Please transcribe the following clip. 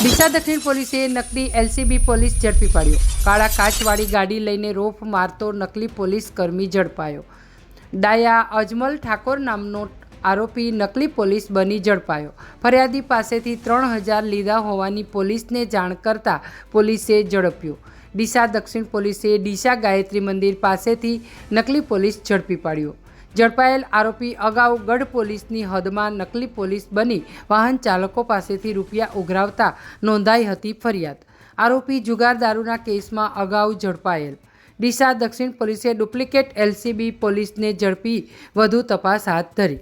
ડીસા દક્ષિણ પોલીસે નકલી એલસીબી પોલીસ ઝડપી પાડ્યો. કાળા કાચવાળી ગાડી લઈને રોફ મારતો નકલી પોલીસ કર્મી ઝડપાયો. ડાયા અજમલ ઠાકોર નામનો આરોપી નકલી પોલીસ બની ઝડપાયો. ફરિયાદી પાસેથી ત્રણ હજાર લીધા હોવાની પોલીસને જાણ કરતા પોલીસે ઝડપ્યો. ડીસા દક્ષિણ પોલીસે ડીસા ગાયત્રી મંદિર પાસેથી નકલી પોલીસ ઝડપી પાડ્યો. ઝડપાયેલ આરોપી અગાઉ ગઢ પોલીસની હદમાં નકલી પોલીસ બની વાહન ચાલકો પાસેથી રૂપિયા ઉઘરાવતા નોંધાઈ હતી ફરિયાદ. આરોપી જુગાર દારૂના કેસમાં અગાઉ ઝડપાયેલ. ડીસા દક્ષિણ પોલીસે ડુપ્લિકેટ એલસીબી પોલીસને ઝડપી વધુ તપાસ હાથ ધરી.